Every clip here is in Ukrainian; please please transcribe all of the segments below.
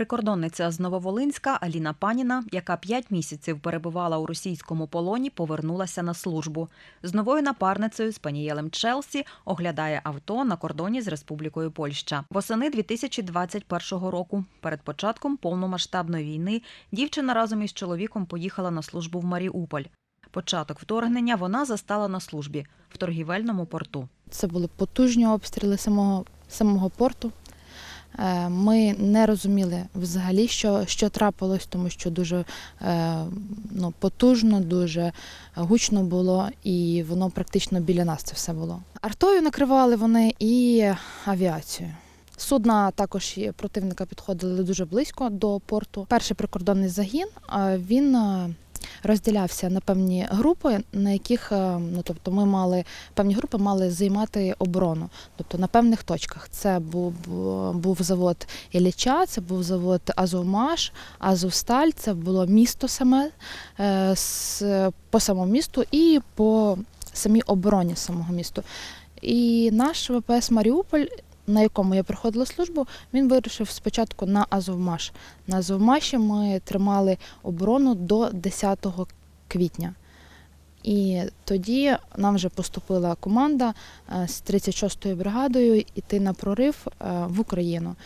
Прикордонниця з Нововолинська Аліна Паніна, яка п'ять місяців перебувала у російському полоні, повернулася на службу. З новою напарницею Спанієлем Челсі оглядає авто на кордоні з Республікою Польща. Восени 2021 року, перед початком повномасштабної війни, дівчина разом із чоловіком поїхала на службу в Маріуполь. Початок вторгнення вона застала на службі в торгівельному порту. Це були потужні обстріли самого, самого порту. Е, Ми не розуміли взагалі, що, що трапилось, тому що дуже е, ну, потужно, дуже гучно було, і воно практично біля нас це все було. Артою накривали вони і авіацією. Судна також противника підходили дуже близько до порту. Перший прикордонний загін він е, розділявся на певні групи, на яких е, ну тобто ми мали певні групи мали займати оборону. Тобто на певних точках. Це був, був завод Ілліча, це був завод Азовмаш, Азовсталь, це було місто саме е, по самому місту і по самій обороні самого місту. І наш ВПС Маріуполь, на якому я проходила службу, він вирушив спочатку на Азовмаш. На Азовмаші ми тримали оборону до 10 квітня. І тоді нам вже поступила команда е, з 36-ю бригадою йти на прорив е, в Україну.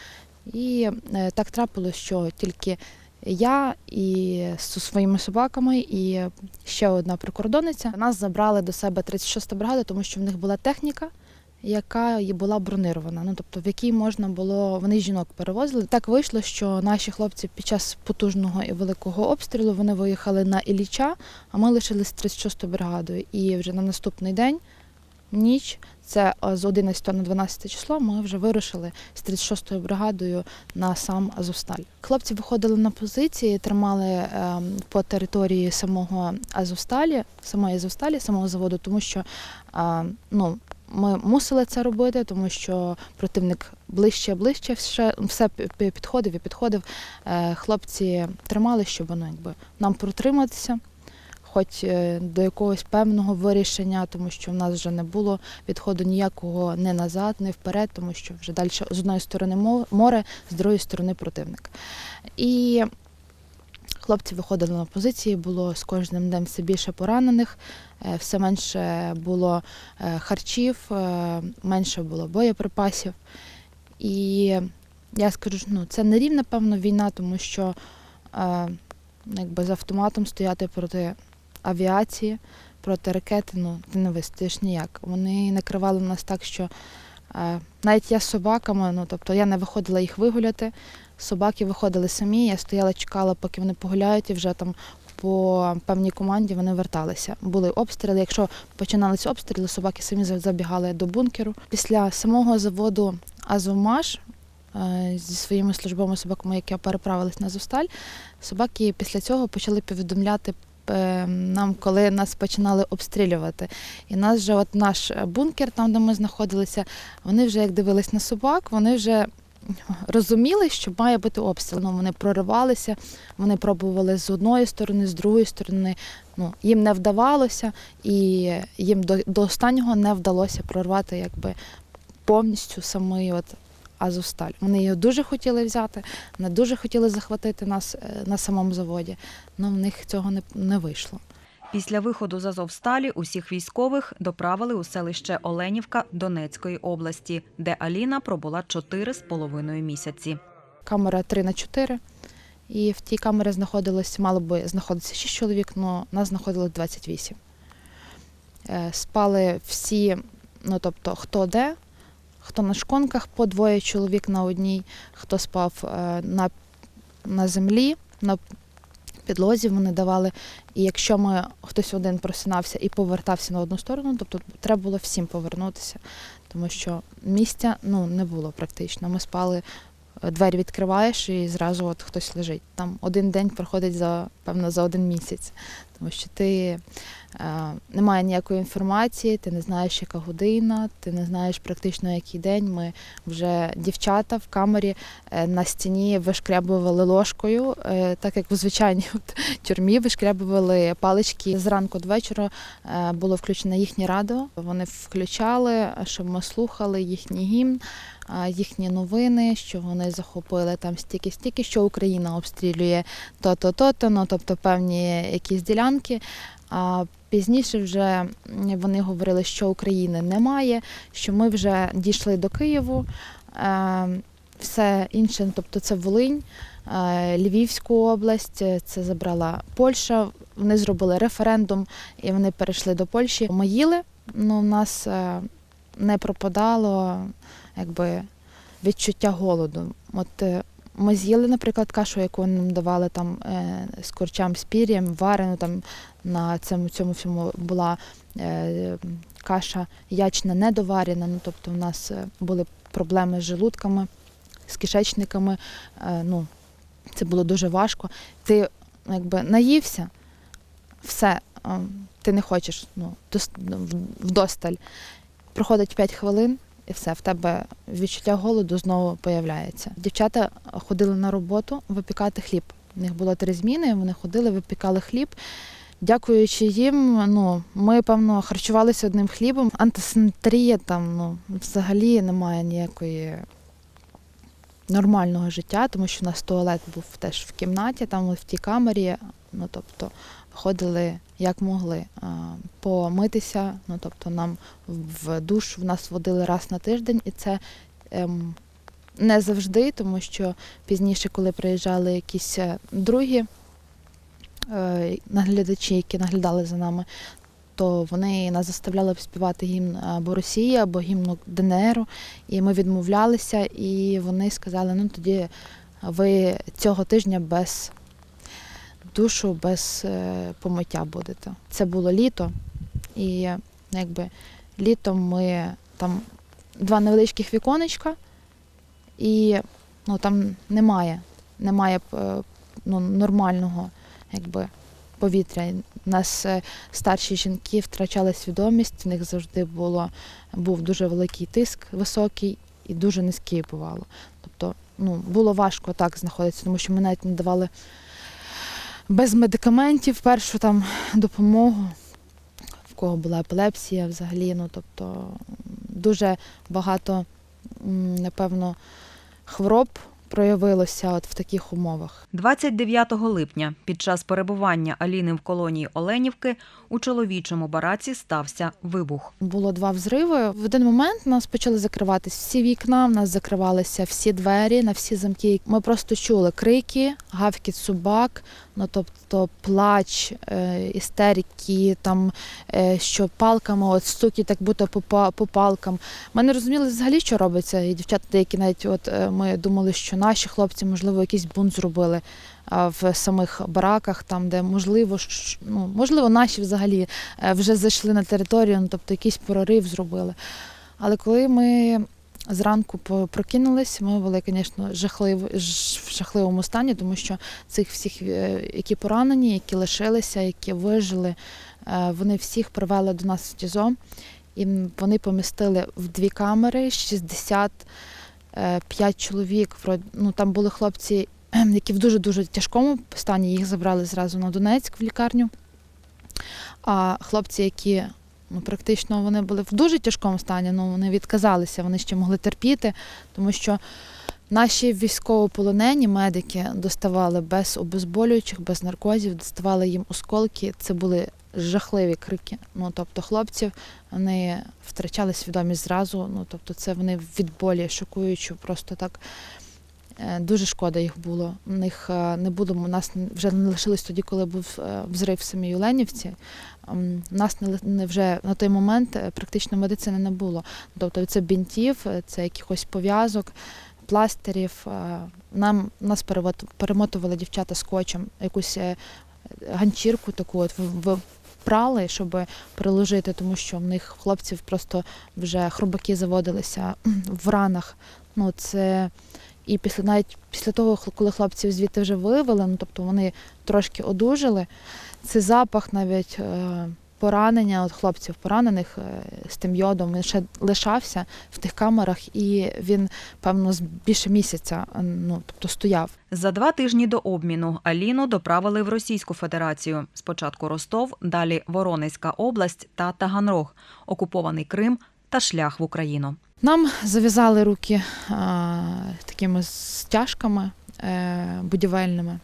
І е, так трапилось, що тільки я і зі своїми собаками, і ще одна прикордонниця нас забрали до себе 36-та бригада, тому що в них була техніка. Яка була бронирована, ну тобто в якій можна було вони жінок перевозили. Так вийшло, що наші хлопці під час потужного і великого обстрілу вони виїхали на Ілліча, а ми лишились з 36-ю бригадою. І вже на наступний день, ніч, це е, з 11 на 12 число, ми вже вирушили з 36-ю бригадою на сам Азовсталь. Хлопці виходили на позиції, тримали е, по території самого Азовсталі, самої Азовсталі, самого заводу, тому що е, ну. Ми мусили це робити, тому що противник ближче, ближче все, все пі- пі- підходив і підходив. Е, Хлопці тримали, щоб ну, якби, нам протриматися, хоч е, до якогось певного вирішення, тому що в нас вже не було відходу ніякого не назад, не вперед, тому що вже далі з одної сторони мо- море, з другої сторони противник. І хлопці виходили на позиції, було з кожним днем все більше поранених, е, все менше було е, харчів, е, менше було боєприпасів. І я скажу, ну, це не рівна, певно, війна, тому що е, якби з автоматом стояти проти авіації, проти ракети, ну, ти не вистоїш ніяк. Вони накривали нас так, що навіть я з собаками, ну, тобто я не виходила їх вигуляти, собаки виходили самі, я стояла, чекала, поки вони погуляють, і вже там по певній команді вони верталися. Були обстріли. Якщо починалися обстріли, собаки самі забігали до бункеру. Після самого заводу Азовмаш е, зі своїми службовими собаками, які переправились на Азовсталь, собаки після цього почали повідомляти. е, Нам, коли нас починали обстрілювати, і нас вже от наш бункер, там де ми знаходилися, вони вже як дивились на собак, вони вже розуміли, що має бути обстріл. Ну, вони проривалися, вони пробували з одної сторони, з другої сторони. Ну, їм не вдавалося, і їм до, до останнього не вдалося прорвати якби, повністю самий от Азовсталь. Вони його дуже хотіли взяти, вони дуже хотіли захватити нас е, на самому заводі, але в них цього не, не вийшло. Після виходу з Азовсталі усіх військових доправили у селище Оленівка Донецької області, де Аліна пробула чотири з половиною місяці. камера 3 на 4 і в тій камері знаходилось, мало би знаходитися 6 чоловік, але нас знаходилось 28. Е, Спали всі, ну тобто, хто де, хто на шконках, по двоє чоловік на одній, хто спав е, на, на землі, на підлозі вони давали. І якщо ми хтось один просинався і повертався на одну сторону, тобто треба було всім повернутися, тому що місця ну, не було практично. Ми спали двері відкриваєш і зразу от хтось лежить. Там один день проходить за певно за один місяць, тому що ти е, немає ніякої інформації, ти не знаєш, яка година, ти не знаєш практично який день. Ми вже дівчата в камері е, на стіні вишкрябували ложкою, е, так як у звичайній от, тюрмі вишкрябували палички. Зранку до вечора е, було включено їхнє радіо. Вони включали, щоб ми слухали їхній гімн. Їхні новини, що вони захопили там стільки-стільки, що Україна обстрілює то-то, то-то, ну тобто певні якісь ділянки. А пізніше вже вони говорили, що України немає, що ми вже дійшли до Києву. Е, Все інше, тобто це Волинь, е, Львівську область, це забрала Польща. Вони зробили референдум і вони перейшли до Польщі. Ми їли, ну в нас е, не пропадало якби відчуття голоду. От е, ми з'їли, наприклад, кашу, яку нам давали там е, з курчам з пір'ям, варену там на цьому цьому всьому була е, каша ячна недоварена. Ну тобто, у нас були проблеми з желудками, з кишечниками. Ну, це було дуже важко. Ти якби наївся, все, е, ти не хочеш ну, вдосталь. Проходить 5 хвилин, і все, в тебе відчуття голоду знову появляється. Дівчата ходили на роботу випікати хліб. У них було три зміни, вони ходили, випікали хліб. Дякуючи їм, ну, ми, певно, харчувалися одним хлібом. Антисанітарія там ну, взагалі немає ніякої нормального життя, тому що у нас туалет був теж в кімнаті, там в тій камері. Ну, тобто, ходили як могли помитися. Ну, тобто, нам в душ в нас водили раз на тиждень, і це ем, не завжди, тому що пізніше, коли приїжджали якісь е, другі е, наглядачі, які наглядали за нами, то вони нас заставляли співати гімн або Росії, або гімн ДНР, і ми відмовлялися, і вони сказали, ну тоді ви цього тижня без душу, без е, помиття будете. Це було літо, і якби літом ми там два невеличких віконечка, і ну, там немає, немає е, ну, нормального якби, повітря. У нас е, старші жінки втрачали свідомість, в них завжди було, був дуже великий тиск високий і дуже низький бувало. Тобто ну, було важко так знаходитися, тому що ми навіть не давали без медикаментів першу там допомогу, в кого була епілепсія взагалі. Ну, тобто дуже багато, напевно, хвороб проявилося от в таких умовах. 29 липня під час перебування Аліни в колонії Оленівки у чоловічому бараці стався вибух. Було два взриви. В один момент у нас почали закриватись всі вікна, в нас закривалися всі двері на всі замки. Ми просто чули крики, гавкіт собак, ну тобто плач, е, істерики, там е, що палками, от стуки, так будто по, по палкам. Ми не розуміли взагалі, що робиться. І дівчата деякі навіть от е, ми думали, що наші хлопці, можливо, якийсь бунт зробили в самих бараках, там, де можливо, ну, можливо, наші взагалі е, вже зайшли на територію, ну, тобто якийсь прорив зробили. Але коли ми зранку прокинулись, ми були, звісно, жахлив, в жахливому стані, тому що цих всіх, е, які поранені, які лишилися, які вижили, е, вони всіх привели до нас в ТІЗО. І вони помістили в дві камери 65 чоловік. Ну, там були хлопці, які в дуже-дуже тяжкому стані, їх забрали зразу на Донецьк в лікарню. А хлопці, які ну, практично вони були в дуже тяжкому стані, ну вони відказалися, вони ще могли терпіти, тому що наші військовополонені медики доставали без обезболюючих, без наркозів, доставали їм осколки. Це були жахливі крики. Ну тобто хлопців вони втрачали свідомість зразу. Ну тобто, це вони від болі шокуючи, просто так. Е, Дуже шкода їх було. У них е, не було, у нас вже не лишилось тоді, коли був е, взрив в самій Оленівці. У нас не, вже на той момент практично медицини не було. Тобто це бінтів, це якихось пов'язок, пластирів. Нам нас перемотували дівчата скотчем, якусь ганчірку таку от прали, щоб приложити, тому що в них хлопців просто вже хробаки заводилися в ранах. Ну це і після навіть після того, коли хлопців звідти вже вивели, ну тобто вони трошки одужали. Цей запах навіть е, поранення от хлопців поранених е, з тим йодом він ще лишався в тих камерах, і він, певно, з більше місяця ну, тобто стояв. За два тижні до обміну Аліну доправили в Російську Федерацію. Спочатку Ростов, далі Воронезька область та Таганрог, окупований Крим та шлях в Україну. Нам зав'язали руки а, такими стяжками е, будівельними,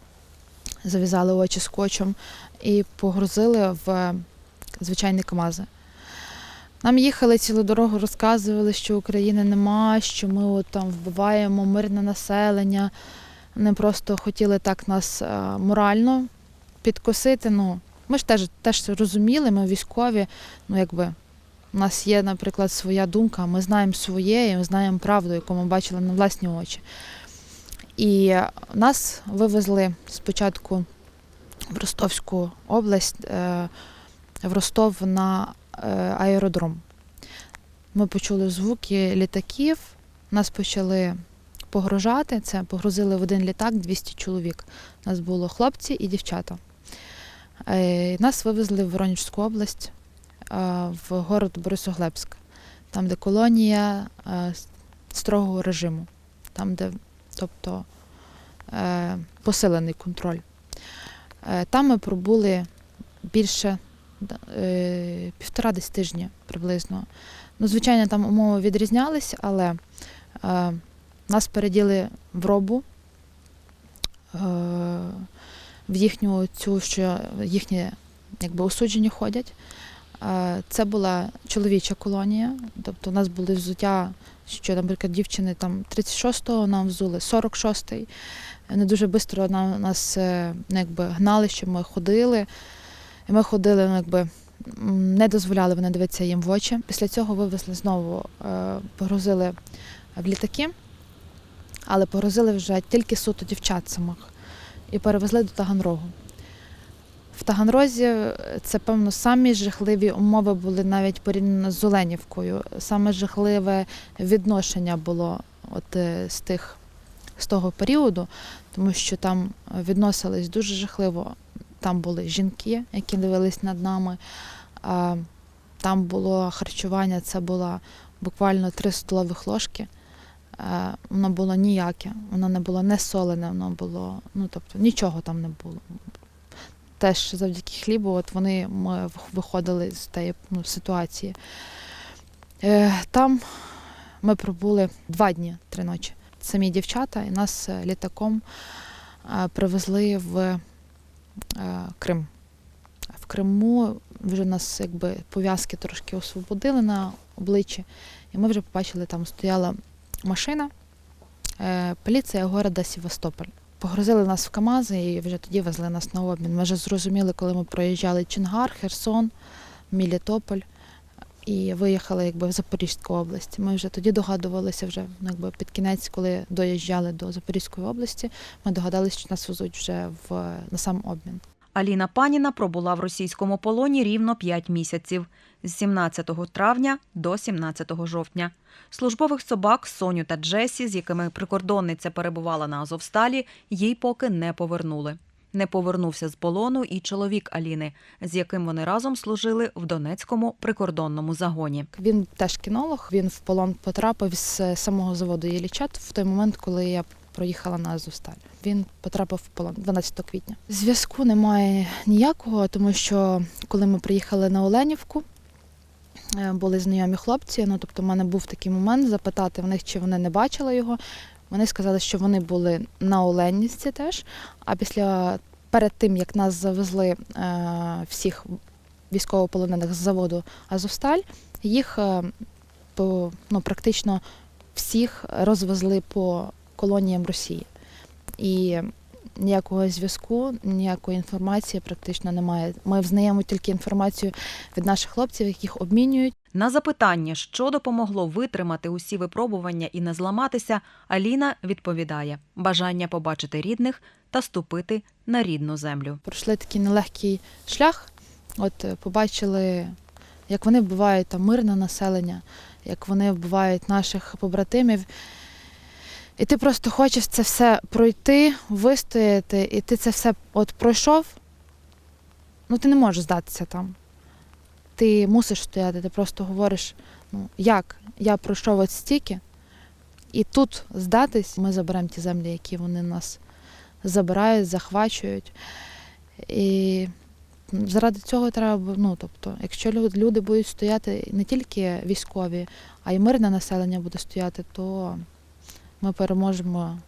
зав'язали очі скотчем і погрузили в звичайні КАМАЗи. Нам їхали цілу дорогу, розказували, що України нема, що ми от там вбиваємо мирне населення. Вони просто хотіли так нас е, морально підкосити. Ну, ми ж теж, теж розуміли, ми військові, ну якби у нас є, наприклад, своя думка, ми знаємо своє і ми знаємо правду, яку ми бачили на власні очі. І нас вивезли спочатку в Ростовську область, е, в Ростов на е, аеродром. Ми почули звуки літаків, нас почали погрожати. Це погрузили в один літак 200 чоловік. У нас було хлопці і дівчата. Е, Нас вивезли в Воронежську область, е, в город Борисоглебськ, там, де колонія строгого режиму, там, де тобто, посилений контроль. Там ми пробули більше півтора десь тижня приблизно. Ну, звичайно, там умови відрізнялись, але е, нас переділи в робу, е, в їхню цю, що їхні якби, осуджені ходять. Е, Це була чоловіча колонія, тобто у нас були взуття, що, наприклад, дівчини там 36-го нам взули 46-й. Не дуже швидко нас е, ну, якби, гнали, щоб ми ходили. І ми ходили, ну, якби, не дозволяли вони дивитися їм в очі. Після цього вивезли знову, е, погрузили в літаки, але погрузили вже тільки суто дівчат самих і перевезли до Таганрогу. В Таганрозі е, це, певно, самі жахливі умови були навіть порівняно з Оленівкою. Саме жахливе відношення було от, е, з, тих, з того періоду, тому що там відносились дуже жахливо. Там були жінки, які дивились над нами. Там було харчування, це було буквально три столових ложки. Воно було ніяке, воно не було не солене, воно було, ну тобто нічого там не було. Теж завдяки хлібу, от вони ми виходили з тієї ну, ситуації. Е, Там ми пробули два дні, три ночі. Самі дівчата, і нас е, літаком е, привезли в Крим. В Криму вже нас якби пов'язки трошки освободили на обличчі, і ми вже побачили, там стояла машина, е, поліція города Севастополь. Погрузили нас в КАМАЗи і вже тоді везли нас на обмін. Ми вже зрозуміли, коли ми проїжджали Чингар, Херсон, Мілітополь і виїхали якби в Запорізьку область. Ми вже тоді догадувалися, вже ну, якби під кінець, коли доїжджали до Запорізької області, ми догадалися, що нас везуть вже в, на сам обмін. Аліна Паніна пробула в російському полоні рівно 5 місяців з 17 травня до 17 жовтня. Службових собак Соню та Джесі, з якими прикордонниця перебувала на Азовсталі, їй поки не повернули. Не повернувся з полону і чоловік Аліни, з яким вони разом служили в Донецькому прикордонному загоні. Він теж кінолог. Він в полон потрапив з самого заводу Єлічат в той момент, коли я проїхала на Азовсталь. Він потрапив в полон 12 квітня. Зв'язку немає ніякого, тому що коли ми приїхали на Оленівку, е, були знайомі хлопці. Ну тобто, в мене був такий момент запитати в них, чи вони не бачили його. Вони сказали, що вони були на Оленівці теж. А після перед тим як нас завезли е, всіх військовополонених з заводу Азовсталь, їх е, по, ну, практично всіх розвезли по колоніям Росії. І ніякого зв'язку, ніякої інформації практично немає. Ми взнаємо тільки інформацію від наших хлопців, яких обмінюють. На запитання, що допомогло витримати усі випробування і не зламатися, Аліна відповідає: бажання побачити рідних та ступити на рідну землю. Пройшли такий нелегкий шлях. От е, побачили, як вони вбивають там мирне населення, як вони вбивають наших побратимів. І ти просто хочеш це все пройти, вистояти, і ти це все от пройшов. Ну, ти не можеш здатися там. Ти мусиш стояти, ти просто говориш, ну як? Я пройшов от стільки, і тут здатись, ми заберемо ті землі, які вони нас забирають, захвачують. І заради цього треба, ну тобто, якщо люди будуть стояти не тільки військові, а й мирне населення буде стояти, то ми переможемо